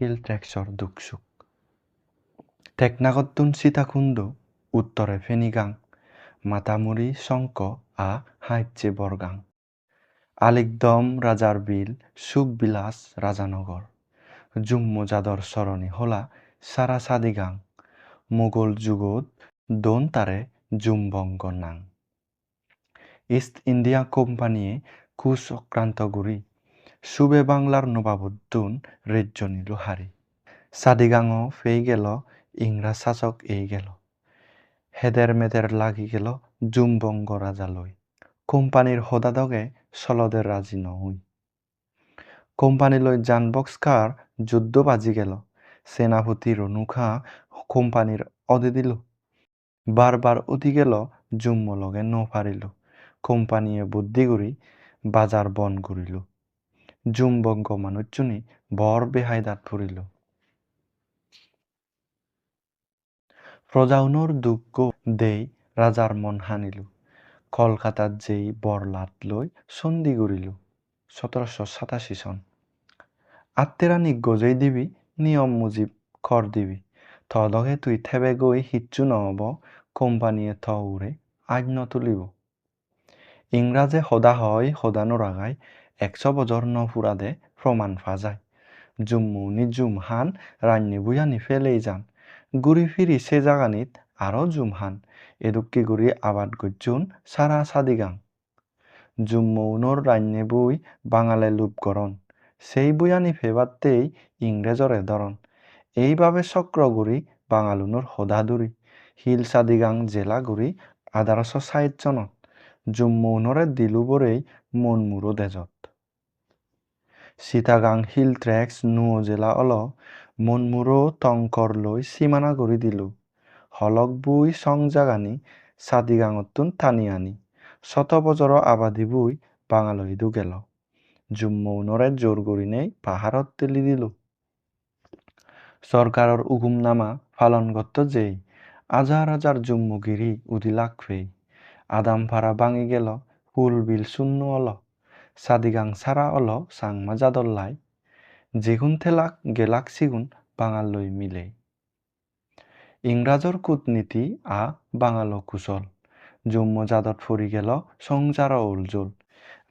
হিলট্রেক্সর দুকসুক টেকনাগতুন সীতাকুণ্ড, উত্তরে ফেনীগাং মাতামুরি শঙ্ক আ হাইচে বরগাং। আলিকদম রাজার বিল সুখবিলাস, রাজানগর। জুম্ম জাদর সরণি হলা সারা সাদিগাং মোগল যুগত দোন তারে জুমবঙ্গ নাং। ইস্ট ইন্ডিয়া কোম্পানিয়ে কুচক্রান্ত গুরি সুবে বাংলার নবাবুদ্দুন রেজ্জনি লোহারি সাদিগাঙ ফেই গেল ইংরাজ শাসক এই গেল। হেদের মেদের লাগি গেল জুমবঙ্গ রাজালয় কোম্পানির হদাদগে সলদের রাজি নহুই। কোম্পানিলৈ জানবক্সকার যুদ্ধ বাজি গেল। সেনাপতি রনুখা কোম্পানির অদে দিল। বারবার উঠি গেল, জুম্ম লগে পারিল কোম্পানিয়ে বুদ্ধি বাজার বন করিল জুমবঙ্গ মানুষজনী বর বেহাইদাত ফুরিল। প্রজাউনর দুঃখ দেই রাজার মন হানিল। কলকাতার যেই বরলাট লই সন্ধি করিল সতেরোশো সাতাশি সন। আত্মেরা নিগজেই দিবি, নিয়ম মুজিব কর দিবি। তদগে তুই থেবে গই হিচ্ছু নহব, কোম্পানিয়ে থ উড়ে আজ নতুলিব ইংরাজে সদা হয় সদা নরাগায় একশ বজৰ নফুৰা দে প্ৰমাণ পা যায়। জুম্মু নিজুম হান ৰাণী বুঢ়ানী ফেলেই যান গুৰি ফিৰি সে জাগানিত আৰু জুম হান এডুকি গুৰি আবাদ গুজুন চাৰা চাদিগাং জুম্মৌনৰ ৰাণী বৈ বাঙালে লোপকৰণ সেই বুয়ানী ফেবাতেই ইংৰাজৰে ধৰণ এইবাবে চক্ৰগুৰি বাঙালুনৰ সদাদুৰি শিল চাদিগাং জেলা গুৰি আধাৰশ চাইট চনত জুম্মৌনৰে দিলোবৰেই মনমূৰো দেজত সীতাগাং হিল ট্রেক্স নুয় জেলা অল লৈ সীমানা কৰি দিলো। হলক বুই সং জাগানি সাদিগাঙতুন টানি আনি। শত বছর আবাদি বুই বাঙালইদু গেল। জুম্মৌনরে জোর করি নেই পাহাড়ত তেলি দিল। সরকারর উগুমনামা পালন করত যেই হাজার হাজার জুম্মুগিরি উদি লাখফেই আদামপাড়া ভাঙি গেল ফুল বিল শূন্য অল। সাদিগাং সারা অল সাংমা জাদল্লাই যেগুন থেলাক গেলাক সিগুন বাঙাল লই মিলে। ইংরাজর কূটনীতি আ বাঙাল কুশল জম্ম জাদত ফুরি গেল সংসার উলজুল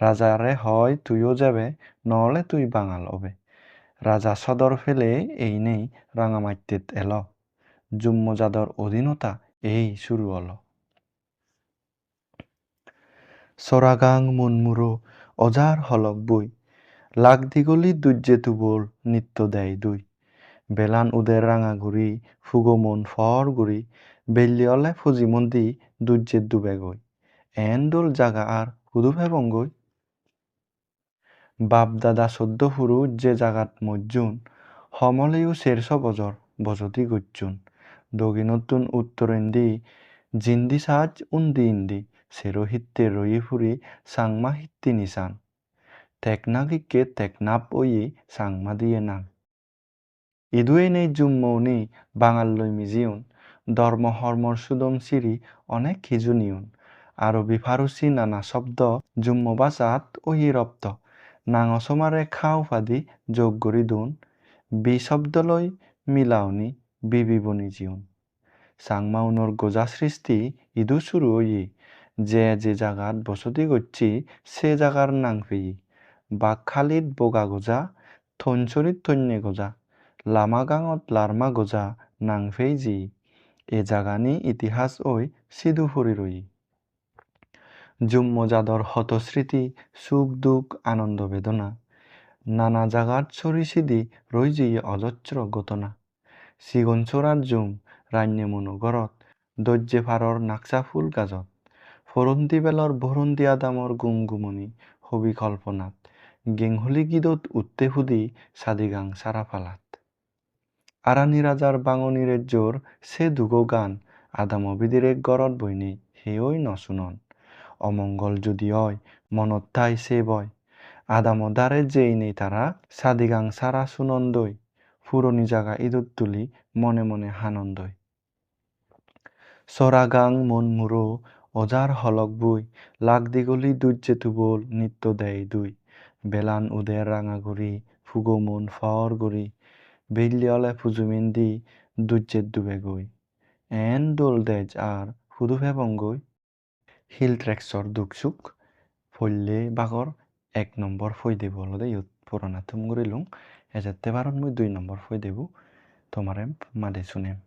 রাজারে হয় তুইও যাবে নহলে তুই বাঙাল হবে রাজা সদর ফেলে এই নেই রাঙামাটিত এল। জুম্ম জাদর অধীনতা এই শুরু হলো সরাগাং মনমুরো অজার হলক বই লাগ দিগলি দুর্যে তুবল নিত্য দেয় দুই। বেলান উদের রাঙা গুড়ি ফুগমন ফর গুড়ি বেল্লিয়লে ফুজিমন্দি দুর্যের ডুবে গই এন দোল জাগা আর হুদু ফেবঙ্গই বাপ দাদা সদ্য ফুরু যে জাগাত মজ্জুন সমলেও শেরশ বজর বজতি গজ্জুন দগিনতুন উত্তরেন্দি জিন্দি সাজ উন্দি ইন্দি। সেরো হিত্তে রই ফুরি সাংমা হিত্তি নিসান টেকনাগিকে টেকনাপ ওই সাংমা দিয়ে নাং ইদুয়ে নেই জুম্মৌনি বাঙাল্লই মিজিউন ধর্ম হর্মর সুদম সিরি অনেক খিজুনিউন আরবি ফারুসি নানা শব্দ জুম্ম বাসাত ওই রপ্ত নাঙসমারে খাও ফাদি যোগ গরি দুন। বি শব্দলৈ মিলাওনি বিবিবনি জিউন সাংমাউনর গোজা সৃষ্টি ইদু শুরু ওই যে যে জাগাত বসতি করছি সে জাগার নাং ফেই বাকখালিত বগা গোজা থনচরিত থন্যে গোজা লামাগাঙত লারমা গোজা নাং ফেই জি। এ জাগানি ইতিহাস ওই সিধু ফুরি রই জুম্মজাদর হতস্মৃতি সুখ দুঃখ আনন্দ বেদনা। নানা জাগাত রই জি অজস্র ঘটনা। সিগনচোরার জুম রান্যে মনোগরত দৈর্যে ফারর নাকচা ফুল গাজত। ফরন্তি বেলর ভরন্তি আদামর গুমগুমনি, হবি কল্পনাত। গেংহলি গিদত উত্তে হুদি সাদিগাং সারা ফালাত আরানি রাজার বাঙনিরের জোর সে দুগো গান, আদাম অবিদিরে গরত বইনি হেয়ই নশুনন অমঙ্গল যদি হয়, মনত তাই সে বয়। আদাম দারে যেই নেই তারা সাদিগাং সারা সুনন্দই ফুরনি জাগা ইদুত তুলি মনে মনে হানন্দই। সরাগাং মন মুরো ওজাৰ হলক বৈ লাগ দিগলি দুজ্জে তুবল নিত্য দেয় দুই। বেলান উদের রাঙা গড়ি ফুগো মন ফর গড়ি বেলিয়লে ফুজুমিন দি দুজ্জের ডুবে গৈ। এন দোল দেজ আর ফুদু ফেবং গই হিল ট্রেকসর দুঃখসুখ ফল্লে বাগর এক নম্বর ফই দেব। হলদে ইউথ পুরোনা থুম গড়িলুং এজাতে বারণ মই দুই নম্বর ফই দেব। তোমারে মাদে শুনেম